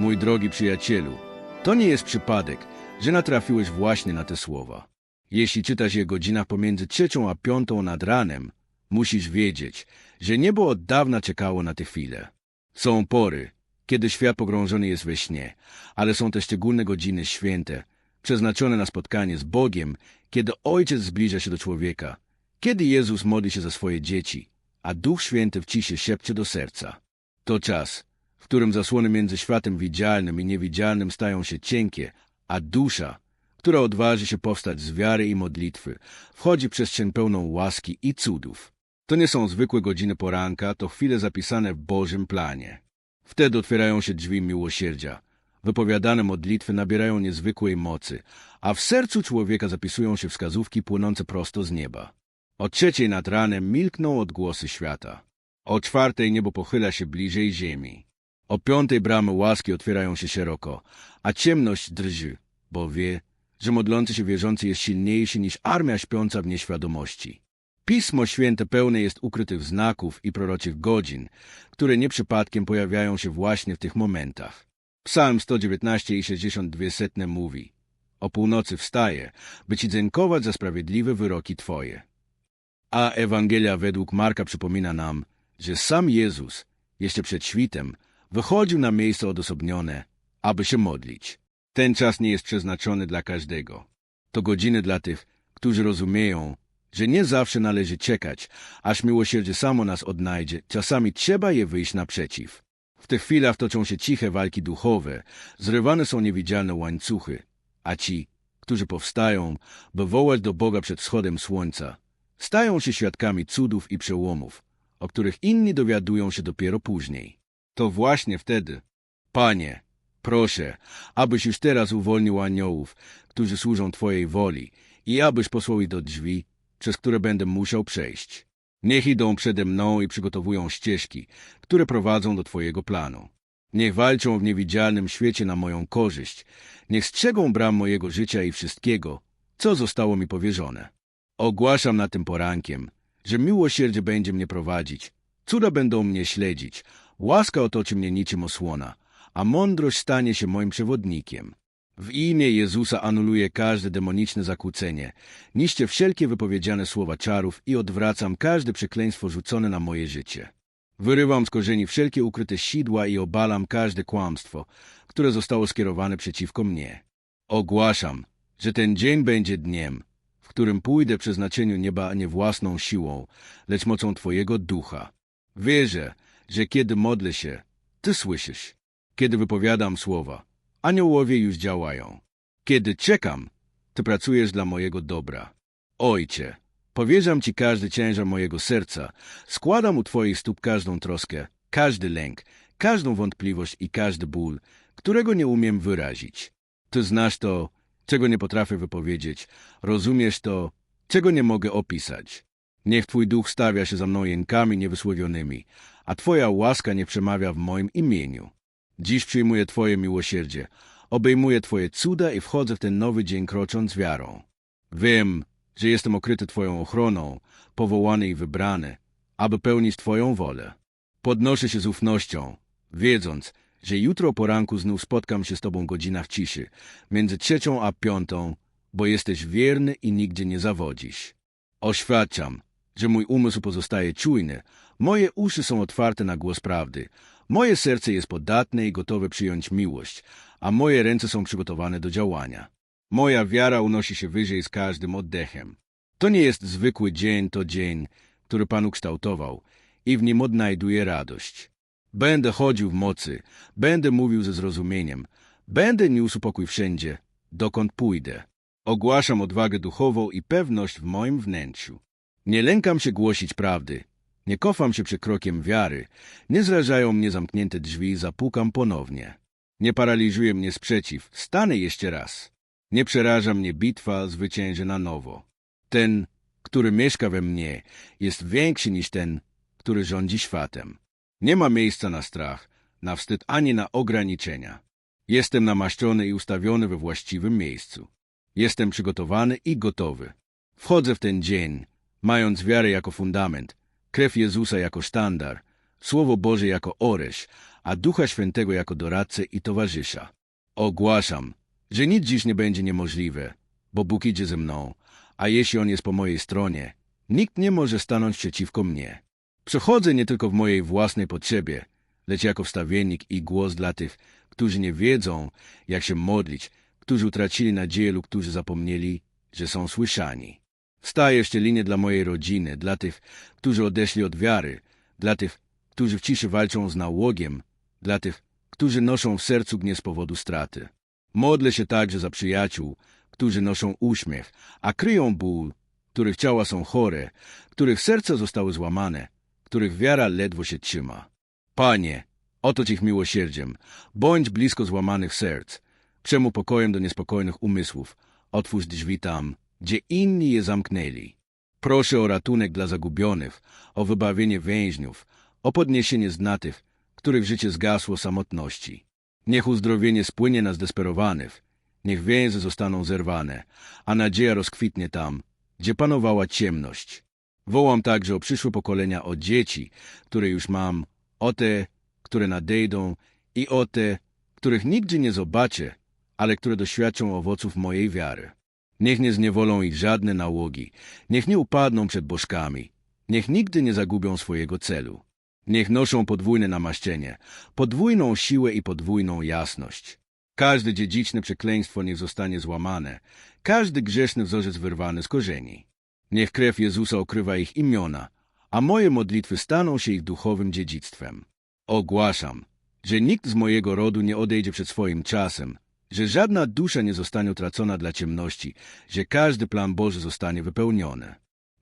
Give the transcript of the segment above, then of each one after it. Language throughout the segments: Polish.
Mój drogi przyjacielu, to nie jest przypadek, że natrafiłeś właśnie na te słowa. Jeśli czytasz je godzinach pomiędzy trzecią a piątą nad ranem, musisz wiedzieć, że niebo od dawna czekało na tę chwilę. Są pory, kiedy świat pogrążony jest we śnie, ale są te szczególne godziny święte, przeznaczone na spotkanie z Bogiem, kiedy Ojciec zbliża się do człowieka, kiedy Jezus modli się za swoje dzieci, a Duch Święty w ciszy szepcze do serca. To czas, w którym zasłony między światem widzialnym i niewidzialnym stają się cienkie, a dusza, która odważy się powstać z wiary i modlitwy, wchodzi w przestrzeń pełną łaski i cudów. To nie są zwykłe godziny poranka, to chwile zapisane w Bożym planie. Wtedy otwierają się drzwi miłosierdzia. Wypowiadane modlitwy nabierają niezwykłej mocy, a w sercu człowieka zapisują się wskazówki płynące prosto z nieba. O trzeciej nad ranem milkną odgłosy świata. O czwartej niebo pochyla się bliżej ziemi. O piątej bramy łaski otwierają się szeroko, a ciemność drży, bo wie, że modlący się wierzący jest silniejszy niż armia śpiąca w nieświadomości. Pismo Święte pełne jest ukrytych znaków i proroczych godzin, które nieprzypadkiem pojawiają się właśnie w tych momentach. Psalm 119 i 62 setne mówi O północy wstaje, by ci dziękować za sprawiedliwe wyroki Twoje. A Ewangelia według Marka przypomina nam, że sam Jezus, jeszcze przed świtem, wychodził na miejsce odosobnione, aby się modlić. Ten czas nie jest przeznaczony dla każdego. To godziny dla tych, którzy rozumieją, że nie zawsze należy czekać, aż miłosierdzie samo nas odnajdzie. Czasami trzeba je wyjść naprzeciw. W tych chwilach toczą się ciche walki duchowe, zrywane są niewidzialne łańcuchy, a ci, którzy powstają, by wołać do Boga przed wschodem słońca, stają się świadkami cudów i przełomów, o których inni dowiadują się dopiero później. To właśnie wtedy, Panie, proszę, abyś już teraz uwolnił aniołów, którzy służą Twojej woli i abyś posłał ich do drzwi, przez które będę musiał przejść. Niech idą przede mną i przygotowują ścieżki, które prowadzą do Twojego planu. Niech walczą w niewidzialnym świecie na moją korzyść. Niech strzegą bram mojego życia i wszystkiego, co zostało mi powierzone. Ogłaszam na tym porankiem, że miłosierdzie będzie mnie prowadzić, cuda będą mnie śledzić, łaska otoczy mnie niczym osłona, a mądrość stanie się moim przewodnikiem. W imię Jezusa anuluję każde demoniczne zakłócenie, niszczę wszelkie wypowiedziane słowa czarów i odwracam każde przekleństwo rzucone na moje życie. Wyrywam z korzeni wszelkie ukryte sidła i obalam każde kłamstwo, które zostało skierowane przeciwko mnie. Ogłaszam, że ten dzień będzie dniem, w którym pójdę przeznaczeniu nieba nie własną siłą, lecz mocą Twojego ducha. Wierzę, że kiedy modlę się, Ty słyszysz. Kiedy wypowiadam słowa, aniołowie już działają. Kiedy czekam, Ty pracujesz dla mojego dobra. Ojcze, powierzam Ci każdy ciężar mojego serca, składam u Twoich stóp każdą troskę, każdy lęk, każdą wątpliwość i każdy ból, którego nie umiem wyrazić. Ty znasz to, czego nie potrafię wypowiedzieć, rozumiesz to, czego nie mogę opisać. Niech Twój duch stawia się za mną jękami niewysłowionymi, a Twoja łaska nie przemawia w moim imieniu. Dziś przyjmuję Twoje miłosierdzie, obejmuję Twoje cuda i wchodzę w ten nowy dzień krocząc wiarą. Wiem, że jestem okryty Twoją ochroną, powołany i wybrany, aby pełnić Twoją wolę. Podnoszę się z ufnością, wiedząc, że jutro poranku znów spotkam się z Tobą w godzinach ciszy, między trzecią a piątą, bo jesteś wierny i nigdzie nie zawodzisz. Oświadczam, że mój umysł pozostaje czujny, moje uszy są otwarte na głos prawdy, moje serce jest podatne i gotowe przyjąć miłość, a moje ręce są przygotowane do działania. Moja wiara unosi się wyżej z każdym oddechem. To nie jest zwykły dzień, to dzień, który Pan ukształtował i w nim odnajduję radość. Będę chodził w mocy, będę mówił ze zrozumieniem, będę niósł pokój wszędzie, dokąd pójdę. Ogłaszam odwagę duchową i pewność w moim wnętrzu. Nie lękam się głosić prawdy, nie kofam się przed krokiem wiary, nie zrażają mnie zamknięte drzwi, zapukam ponownie. Nie paraliżuje mnie sprzeciw, stanę jeszcze raz. Nie przeraża mnie bitwa, zwycięży na nowo. Ten, który mieszka we mnie, jest większy niż ten, który rządzi światem. Nie ma miejsca na strach, na wstyd ani na ograniczenia. Jestem namaszczony i ustawiony we właściwym miejscu. Jestem przygotowany i gotowy. Wchodzę w ten dzień, mając wiarę jako fundament, krew Jezusa jako sztandar, Słowo Boże jako oręż, a Ducha Świętego jako doradcę i towarzysza. Ogłaszam, że nic dziś nie będzie niemożliwe, bo Bóg idzie ze mną, a jeśli On jest po mojej stronie, nikt nie może stanąć przeciwko mnie. Przechodzę nie tylko w mojej własnej potrzebie, lecz jako wstawiennik i głos dla tych, którzy nie wiedzą, jak się modlić, którzy utracili nadzieję lub którzy zapomnieli, że są słyszani. Wstaję szczelinie dla mojej rodziny, dla tych, którzy odeszli od wiary, dla tych, którzy w ciszy walczą z nałogiem, dla tych, którzy noszą w sercu gniew z powodu straty. Modlę się także za przyjaciół, którzy noszą uśmiech, a kryją ból, których ciała są chore, których serca zostały złamane, których wiara ledwo się trzyma. Panie, oto ich miłosierdziem, bądź blisko złamanych serc, przemu pokojem do niespokojnych umysłów, otwórz drzwi tam, gdzie inni je zamknęli. Proszę o ratunek dla zagubionych, o wybawienie więźniów, o podniesienie znatych, których życie zgasło samotności. Niech uzdrowienie spłynie na zdesperowanych, niech więzy zostaną zerwane, a nadzieja rozkwitnie tam, gdzie panowała ciemność. Wołam także o przyszłe pokolenia, o dzieci, które już mam, o te, które nadejdą i o te, których nigdy nie zobaczę, ale które doświadczą owoców mojej wiary. Niech nie zniewolą ich żadne nałogi, niech nie upadną przed bożkami, niech nigdy nie zagubią swojego celu. Niech noszą podwójne namaszczenie, podwójną siłę i podwójną jasność. Każde dziedziczne przekleństwo niech zostanie złamane, każdy grzeszny wzorzec wyrwany z korzeni. Niech krew Jezusa okrywa ich imiona, a moje modlitwy staną się ich duchowym dziedzictwem. Ogłaszam, że nikt z mojego rodu nie odejdzie przed swoim czasem, że żadna dusza nie zostanie utracona dla ciemności, że każdy plan Boży zostanie wypełniony.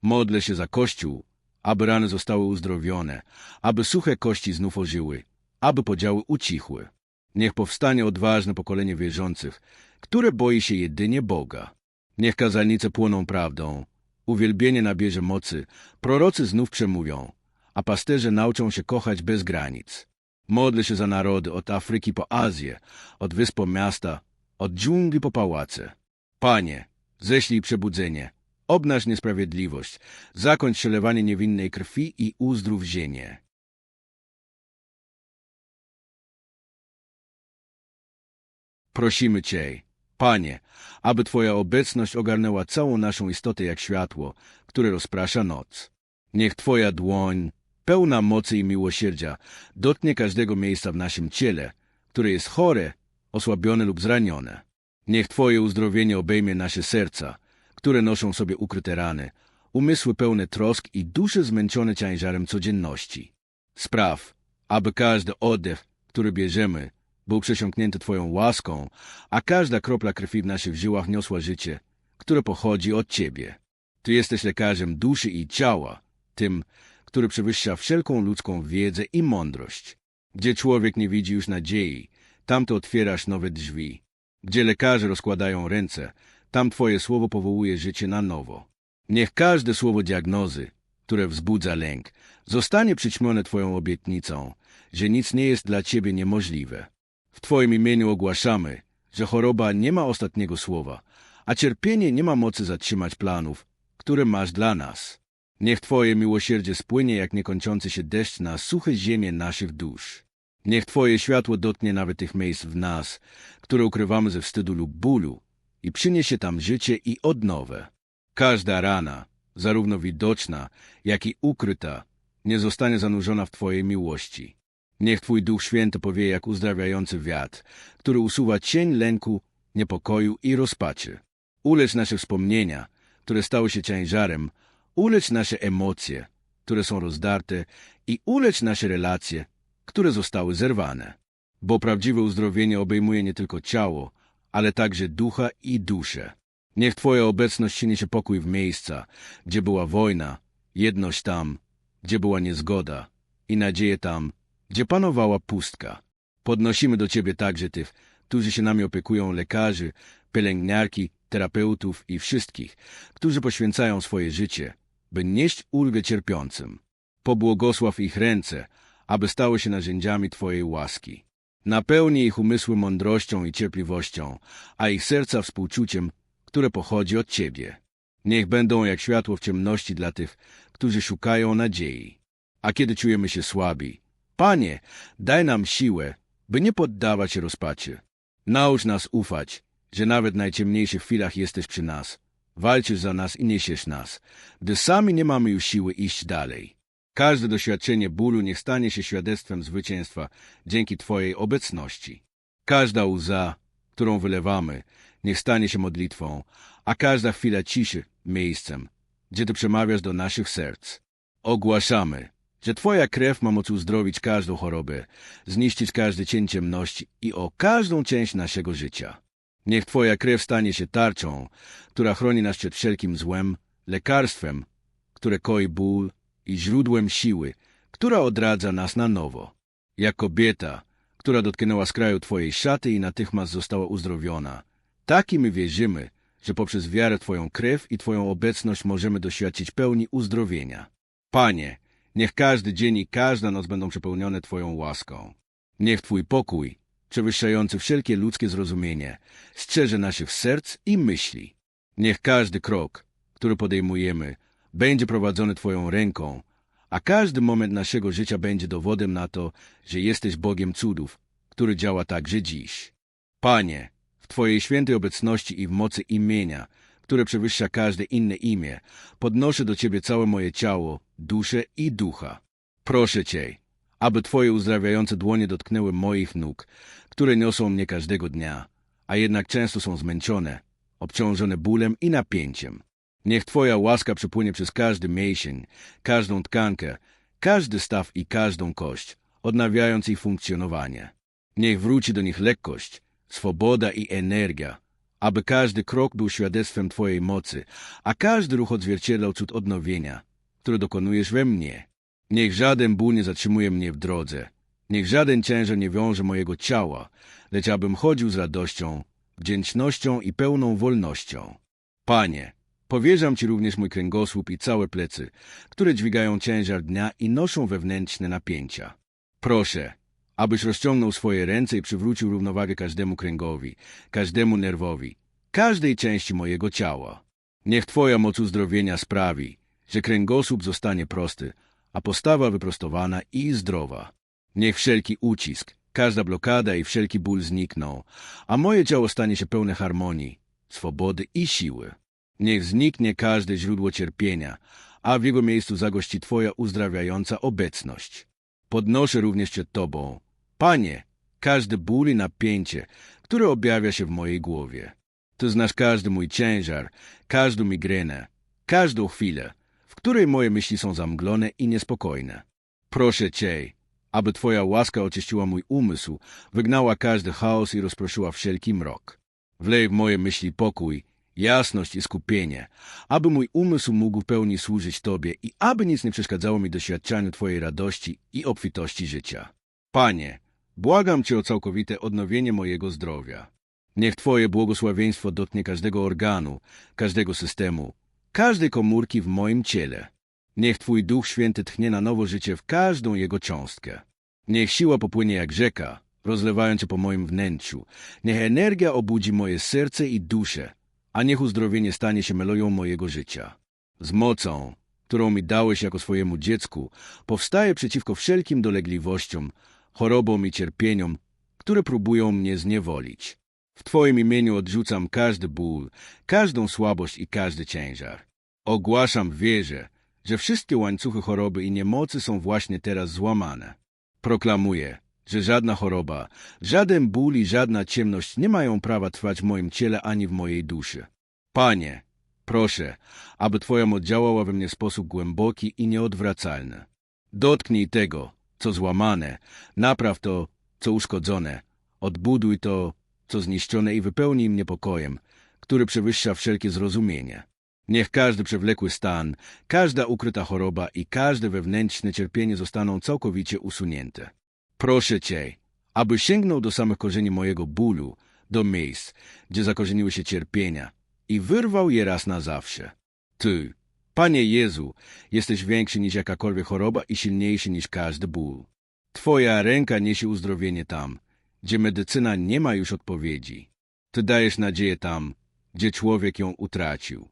Modlę się za Kościół, aby rany zostały uzdrowione, aby suche kości znów ożyły, aby podziały ucichły. Niech powstanie odważne pokolenie wierzących, które boi się jedynie Boga. Niech kazalnice płoną prawdą, uwielbienie nabierze mocy, prorocy znów przemówią, a pasterze nauczą się kochać bez granic. Modlę się za narody od Afryki po Azję, od wysp po miasta, od dżungli po pałace. Panie, ześlij przebudzenie, obnaż niesprawiedliwość, zakończ przelewanie niewinnej krwi i uzdrów ziemię. Prosimy Cię, Panie, aby Twoja obecność ogarnęła całą naszą istotę jak światło, które rozprasza noc. Niech Twoja dłoń, pełna mocy i miłosierdzia, dotknie każdego miejsca w naszym ciele, które jest chore, osłabione lub zranione. Niech Twoje uzdrowienie obejmie nasze serca, które noszą sobie ukryte rany, umysły pełne trosk i dusze zmęczone ciężarem codzienności. Spraw, aby każdy oddech, który bierzemy, był przesiąknięty Twoją łaską, a każda kropla krwi w naszych żyłach niosła życie, które pochodzi od Ciebie. Ty jesteś lekarzem duszy i ciała, tym, który przewyższa wszelką ludzką wiedzę i mądrość. Gdzie człowiek nie widzi już nadziei, tam to otwierasz nowe drzwi. Gdzie lekarze rozkładają ręce, tam Twoje słowo powołuje życie na nowo. Niech każde słowo diagnozy, które wzbudza lęk, zostanie przyćmione Twoją obietnicą, że nic nie jest dla Ciebie niemożliwe. W Twoim imieniu ogłaszamy, że choroba nie ma ostatniego słowa, a cierpienie nie ma mocy zatrzymać planów, które masz dla nas. Niech Twoje miłosierdzie spłynie jak niekończący się deszcz na suche ziemię naszych dusz. Niech Twoje światło dotknie nawet tych miejsc w nas, które ukrywamy ze wstydu lub bólu i przyniesie tam życie i odnowę. Każda rana, zarówno widoczna, jak i ukryta, nie zostanie zanurzona w Twojej miłości. Niech Twój Duch Święty powieje jak uzdrawiający wiatr, który usuwa cień lęku, niepokoju i rozpaczy. Ulecz nasze wspomnienia, które stały się ciężarem, ulecz nasze emocje, które są rozdarte i ulecz nasze relacje, które zostały zerwane. Bo prawdziwe uzdrowienie obejmuje nie tylko ciało, ale także ducha i duszę. Niech Twoja obecność przyniesie pokój w miejsca, gdzie była wojna, jedność tam, gdzie była niezgoda i nadzieję tam, gdzie panowała pustka. Podnosimy do Ciebie także tych, którzy się nami opiekują, lekarzy, pielęgniarki, terapeutów i wszystkich, którzy poświęcają swoje życie, by nieść ulgę cierpiącym. Pobłogosław ich ręce, aby stały się narzędziami Twojej łaski. Napełnij ich umysły mądrością i cierpliwością, a ich serca współczuciem, które pochodzi od Ciebie. Niech będą jak światło w ciemności dla tych, którzy szukają nadziei. A kiedy czujemy się słabi, Panie, daj nam siłę, by nie poddawać się rozpaczy. Naucz nas ufać, że nawet w najciemniejszych chwilach jesteś przy nas. Walczysz za nas i niesiesz nas, gdy sami nie mamy już siły iść dalej. Każde doświadczenie bólu niech stanie się świadectwem zwycięstwa dzięki Twojej obecności. Każda łza, którą wylewamy, niech stanie się modlitwą, a każda chwila ciszy miejscem, gdzie Ty przemawiasz do naszych serc. Ogłaszamy, że Twoja krew ma moc uzdrowić każdą chorobę, zniszczyć każdy cień ciemności i o każdą część naszego życia. Niech Twoja krew stanie się tarczą, która chroni nas przed wszelkim złem, lekarstwem, które koi ból i źródłem siły, która odradza nas na nowo. Jak kobieta, która dotknęła skraju Twojej szaty i natychmiast została uzdrowiona, tak i my wierzymy, że poprzez wiarę Twoją krew i Twoją obecność możemy doświadczyć pełni uzdrowienia. Panie, niech każdy dzień i każda noc będą przepełnione Twoją łaską. Niech Twój pokój, przewyższający wszelkie ludzkie zrozumienie, strzeże naszych serc i myśli. Niech każdy krok, który podejmujemy, będzie prowadzony Twoją ręką, a każdy moment naszego życia będzie dowodem na to, że jesteś Bogiem cudów, który działa także dziś. Panie, w Twojej świętej obecności i w mocy imienia, które przewyższa każde inne imię, podnoszę do Ciebie całe moje ciało, duszę i ducha. Proszę Cię, aby Twoje uzdrawiające dłonie dotknęły moich nóg, które niosą mnie każdego dnia, a jednak często są zmęczone, obciążone bólem i napięciem. Niech Twoja łaska przepłynie przez każdy mięsień, każdą tkankę, każdy staw i każdą kość, odnawiając ich funkcjonowanie. Niech wróci do nich lekkość, swoboda i energia, aby każdy krok był świadectwem Twojej mocy, a każdy ruch odzwierciedlał cud odnowienia, który dokonujesz we mnie. Niech żaden ból nie zatrzymuje mnie w drodze, niech żaden ciężar nie wiąże mojego ciała, lecz abym chodził z radością, wdzięcznością i pełną wolnością. Panie, powierzam Ci również mój kręgosłup i całe plecy, które dźwigają ciężar dnia i noszą wewnętrzne napięcia. Proszę, abyś rozciągnął swoje ręce i przywrócił równowagę każdemu kręgowi, każdemu nerwowi, każdej części mojego ciała. Niech Twoja moc uzdrowienia sprawi, że kręgosłup zostanie prosty, a postawa wyprostowana i zdrowa. Niech wszelki ucisk, każda blokada i wszelki ból znikną, a moje ciało stanie się pełne harmonii, swobody i siły. Niech zniknie każde źródło cierpienia, a w jego miejscu zagości Twoja uzdrawiająca obecność. Podnoszę również przed Tobą, Panie, każdy ból i napięcie, które objawia się w mojej głowie. Ty znasz każdy mój ciężar, każdą migrenę, każdą chwilę, której moje myśli są zamglone i niespokojne. Proszę Cię, aby Twoja łaska oczyściła mój umysł, wygnała każdy chaos i rozproszyła wszelki mrok. Wlej w moje myśli pokój, jasność i skupienie, aby mój umysł mógł w pełni służyć Tobie i aby nic nie przeszkadzało mi doświadczaniu Twojej radości i obfitości życia. Panie, błagam Cię o całkowite odnowienie mojego zdrowia. Niech Twoje błogosławieństwo dotknie każdego organu, każdego systemu, każdej komórki w moim ciele. Niech Twój Duch Święty tchnie na nowo życie w każdą jego cząstkę. Niech siła popłynie jak rzeka, rozlewając się po moim wnętrzu. Niech energia obudzi moje serce i duszę, a niech uzdrowienie stanie się melodią mojego życia. Z mocą, którą mi dałeś jako swojemu dziecku, powstaje przeciwko wszelkim dolegliwościom, chorobom i cierpieniom, które próbują mnie zniewolić. W Twoim imieniu odrzucam każdy ból, każdą słabość i każdy ciężar. Ogłaszam w wierze, że wszystkie łańcuchy choroby i niemocy są właśnie teraz złamane. Proklamuję, że żadna choroba, żaden ból i żadna ciemność nie mają prawa trwać w moim ciele ani w mojej duszy. Panie, proszę, aby Twoja moc działała we mnie w sposób głęboki i nieodwracalny. Dotknij tego, co złamane, napraw to, co uszkodzone, odbuduj to, co zniszczone i wypełnij mnie pokojem, który przewyższa wszelkie zrozumienie. Niech każdy przewlekły stan, każda ukryta choroba i każde wewnętrzne cierpienie zostaną całkowicie usunięte. Proszę Cię, aby sięgnął do samych korzeni mojego bólu, do miejsc, gdzie zakorzeniły się cierpienia i wyrwał je raz na zawsze. Ty, Panie Jezu, jesteś większy niż jakakolwiek choroba i silniejszy niż każdy ból. Twoja ręka niesie uzdrowienie tam, gdzie medycyna nie ma już odpowiedzi. Ty dajesz nadzieję tam, gdzie człowiek ją utracił.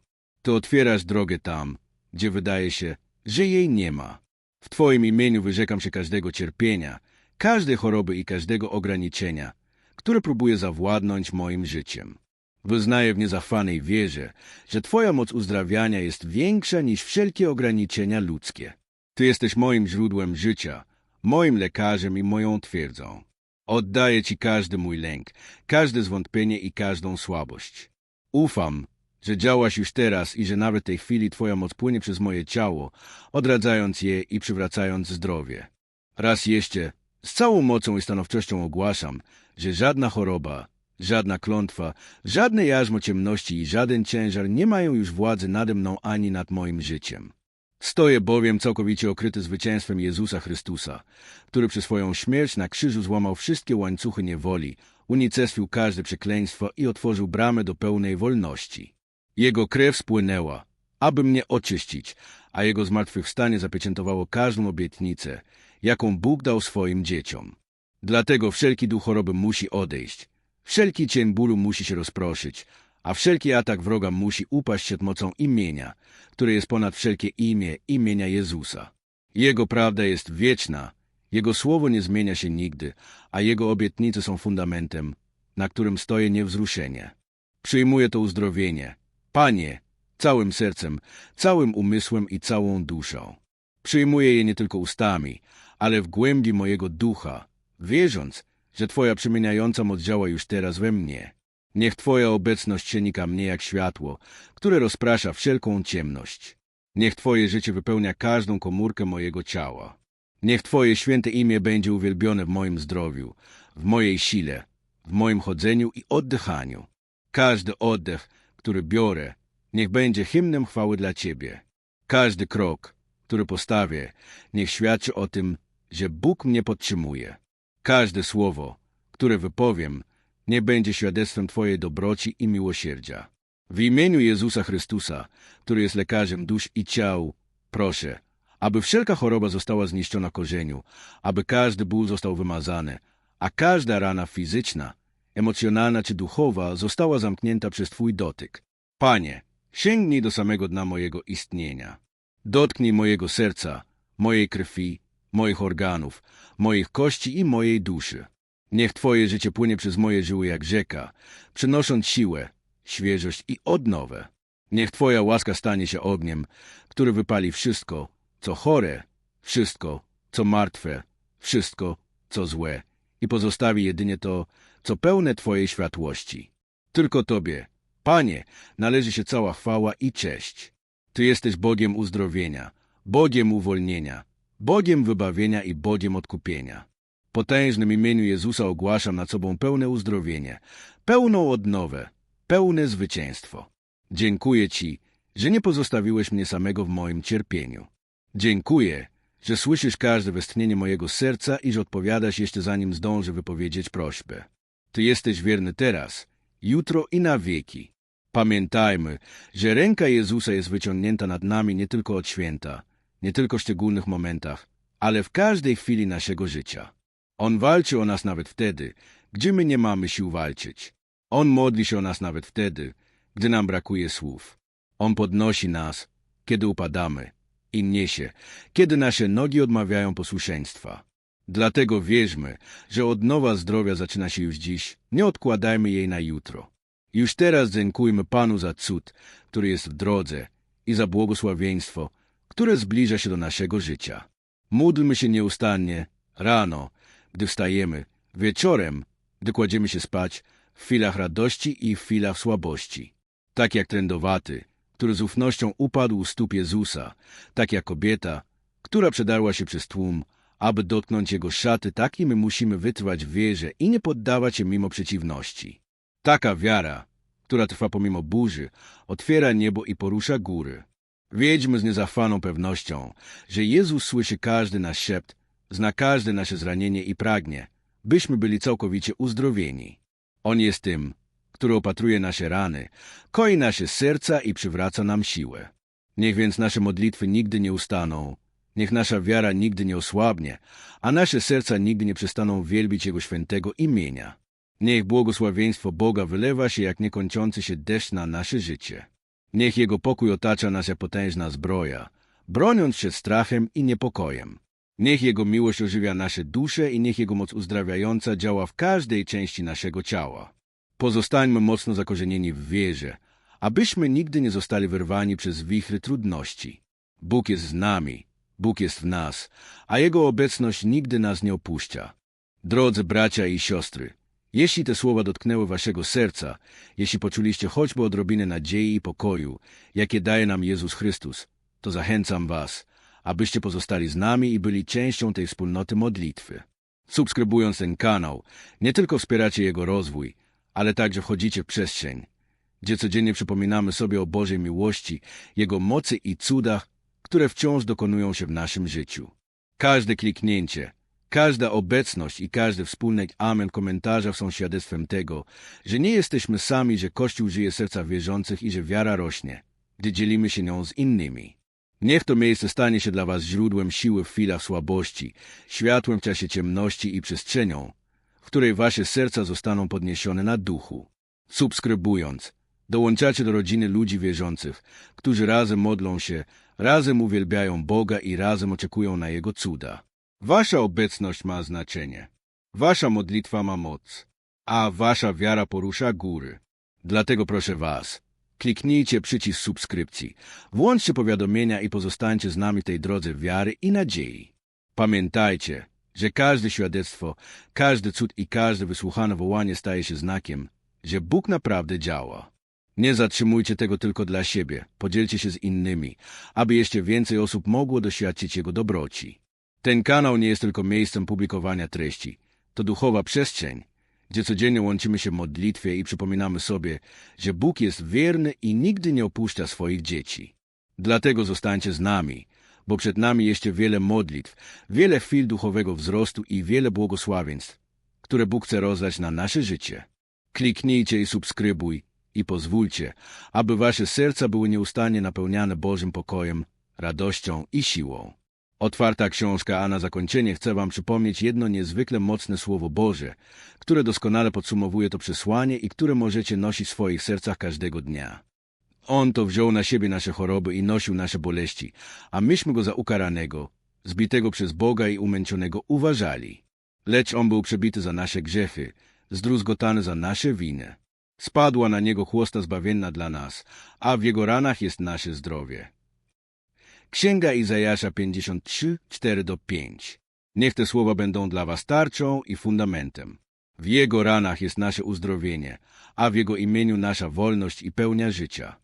Ty otwierasz drogę tam, gdzie wydaje się, że jej nie ma. W Twoim imieniu wyrzekam się każdego cierpienia, każdej choroby i każdego ograniczenia, które próbuje zawładnąć moim życiem. Wyznaję w niezafanej wierze, że Twoja moc uzdrawiania jest większa niż wszelkie ograniczenia ludzkie. Ty jesteś moim źródłem życia, moim lekarzem i moją twierdzą. Oddaję Ci każdy mój lęk, każde zwątpienie i każdą słabość. Ufam, że działasz już teraz i że nawet tej chwili Twoja moc płynie przez moje ciało, odradzając je i przywracając zdrowie. Raz jeszcze, z całą mocą i stanowczością ogłaszam, że żadna choroba, żadna klątwa, żadne jarzmo ciemności i żaden ciężar nie mają już władzy nade mną ani nad moim życiem. Stoję bowiem całkowicie okryty zwycięstwem Jezusa Chrystusa, który przez swoją śmierć na krzyżu złamał wszystkie łańcuchy niewoli, unicestwił każde przekleństwo i otworzył bramę do pełnej wolności. Jego krew spłynęła, aby mnie oczyścić, a Jego zmartwychwstanie zapieczętowało każdą obietnicę, jaką Bóg dał swoim dzieciom. Dlatego wszelki duch choroby musi odejść, wszelki cień bólu musi się rozproszyć, a wszelki atak wroga musi upaść przed mocą imienia, które jest ponad wszelkie imię, imienia Jezusa. Jego prawda jest wieczna, Jego słowo nie zmienia się nigdy, a Jego obietnice są fundamentem, na którym stoję niewzruszenie. Przyjmuję to uzdrowienie, Panie, całym sercem, całym umysłem i całą duszą. Przyjmuję je nie tylko ustami, ale w głębi mojego ducha, wierząc, że Twoja przemieniająca moc działa już teraz we mnie. Niech Twoja obecność przenika mnie jak światło, które rozprasza wszelką ciemność. Niech Twoje życie wypełnia każdą komórkę mojego ciała. Niech Twoje święte imię będzie uwielbione w moim zdrowiu, w mojej sile, w moim chodzeniu i oddychaniu. Każdy oddech, który biorę, niech będzie hymnem chwały dla Ciebie. Każdy krok, który postawię, niech świadczy o tym, że Bóg mnie podtrzymuje. Każde słowo, które wypowiem, nie będzie świadectwem Twojej dobroci i miłosierdzia. W imieniu Jezusa Chrystusa, który jest lekarzem dusz i ciał, proszę, aby wszelka choroba została zniszczona korzeniu, aby każdy ból został wymazany, a każda rana fizyczna, emocjonalna czy duchowa została zamknięta przez Twój dotyk. Panie, sięgnij do samego dna mojego istnienia. Dotknij mojego serca, mojej krwi, moich organów, moich kości i mojej duszy. Niech Twoje życie płynie przez moje żyły jak rzeka, przynosząc siłę, świeżość i odnowę. Niech Twoja łaska stanie się ogniem, który wypali wszystko, co chore, wszystko, co martwe, wszystko, co złe i pozostawi jedynie to, co pełne Twojej światłości. Tylko Tobie, Panie, należy się cała chwała i cześć. Ty jesteś Bogiem uzdrowienia, Bogiem uwolnienia, Bogiem wybawienia i Bogiem odkupienia. Potężnym imieniu Jezusa ogłaszam nad sobą pełne uzdrowienie, pełną odnowę, pełne zwycięstwo. Dziękuję Ci, że nie pozostawiłeś mnie samego w moim cierpieniu. Dziękuję, że słyszysz każde westchnienie mojego serca i że odpowiadasz jeszcze zanim zdążę wypowiedzieć prośbę. Ty jesteś wierny teraz, jutro i na wieki. Pamiętajmy, że ręka Jezusa jest wyciągnięta nad nami nie tylko od święta, nie tylko w szczególnych momentach, ale w każdej chwili naszego życia. On walczy o nas nawet wtedy, gdy my nie mamy sił walczyć. On modli się o nas nawet wtedy, gdy nam brakuje słów. On podnosi nas, kiedy upadamy i niesie, kiedy nasze nogi odmawiają posłuszeństwa. Dlatego wierzmy, że odnowa zdrowia zaczyna się już dziś, nie odkładajmy jej na jutro. Już teraz dziękujmy Panu za cud, który jest w drodze i za błogosławieństwo, które zbliża się do naszego życia. Módlmy się nieustannie, rano, gdy wstajemy, wieczorem, gdy kładziemy się spać, w chwilach radości i w chwilach słabości. Tak jak trędowaty, który z ufnością upadł u stóp Jezusa, tak jak kobieta, która przedarła się przez tłum, aby dotknąć Jego szaty, tak i my musimy wytrwać w wierze i nie poddawać się mimo przeciwności. Taka wiara, która trwa pomimo burzy, otwiera niebo i porusza góry. Wiedźmy z niezafaną pewnością, że Jezus słyszy każdy nasz szept, zna każde nasze zranienie i pragnie, byśmy byli całkowicie uzdrowieni. On jest tym, który opatruje nasze rany, koi nasze serca i przywraca nam siłę. Niech więc nasze modlitwy nigdy nie ustaną, niech nasza wiara nigdy nie osłabnie, a nasze serca nigdy nie przestaną wielbić Jego świętego imienia. Niech błogosławieństwo Boga wylewa się jak niekończący się deszcz na nasze życie. Niech Jego pokój otacza nas jak potężna zbroja, broniąc się strachem i niepokojem. Niech Jego miłość ożywia nasze dusze i niech Jego moc uzdrawiająca działa w każdej części naszego ciała. Pozostańmy mocno zakorzenieni w wierze, abyśmy nigdy nie zostali wyrwani przez wichry trudności. Bóg jest z nami, Bóg jest w nas, a Jego obecność nigdy nas nie opuszcza. Drodzy bracia i siostry, jeśli te słowa dotknęły waszego serca, jeśli poczuliście choćby odrobinę nadziei i pokoju, jakie daje nam Jezus Chrystus, to zachęcam was, abyście pozostali z nami i byli częścią tej wspólnoty modlitwy. Subskrybując ten kanał, nie tylko wspieracie jego rozwój, ale także wchodzicie w przestrzeń, gdzie codziennie przypominamy sobie o Bożej miłości, Jego mocy i cudach, które wciąż dokonują się w naszym życiu. Każde kliknięcie, każda obecność i każdy wspólny amen komentarza są świadectwem tego, że nie jesteśmy sami, że Kościół żyje serca wierzących i że wiara rośnie, gdy dzielimy się nią z innymi. Niech to miejsce stanie się dla Was źródłem siły w chwilach słabości, światłem w czasie ciemności i przestrzenią, w której Wasze serca zostaną podniesione na duchu. Subskrybując, dołączacie do rodziny ludzi wierzących, którzy razem modlą się, razem uwielbiają Boga i razem oczekują na Jego cuda. Wasza obecność ma znaczenie. Wasza modlitwa ma moc, a wasza wiara porusza góry. Dlatego proszę Was, kliknijcie przycisk subskrypcji, włączcie powiadomienia i pozostańcie z nami tej drodze wiary i nadziei. Pamiętajcie, że każde świadectwo, każdy cud i każde wysłuchane wołanie staje się znakiem, że Bóg naprawdę działa. Nie zatrzymujcie tego tylko dla siebie, podzielcie się z innymi, aby jeszcze więcej osób mogło doświadczyć Jego dobroci. Ten kanał nie jest tylko miejscem publikowania treści. To duchowa przestrzeń, gdzie codziennie łączymy się w modlitwie i przypominamy sobie, że Bóg jest wierny i nigdy nie opuszcza swoich dzieci. Dlatego zostańcie z nami, bo przed nami jeszcze wiele modlitw, wiele chwil duchowego wzrostu i wiele błogosławieństw, które Bóg chce rozdać na nasze życie. Kliknijcie i subskrybuj i pozwólcie, aby wasze serca były nieustannie napełniane Bożym pokojem, radością i siłą. Otwarta książka, a na zakończenie chcę Wam przypomnieć jedno niezwykle mocne Słowo Boże, które doskonale podsumowuje to przesłanie i które możecie nosić w swoich sercach każdego dnia. On to wziął na siebie nasze choroby i nosił nasze boleści, a myśmy go za ukaranego, zbitego przez Boga i umęczonego uważali. Lecz on był przebity za nasze grzechy, zdruzgotany za nasze winy. Spadła na niego chłosta zbawienna dla nas, a w jego ranach jest nasze zdrowie. Księga Izajasza 53, 4-5 Niech te słowa będą dla was tarczą i fundamentem. W Jego ranach jest nasze uzdrowienie, a w Jego imieniu nasza wolność i pełnia życia.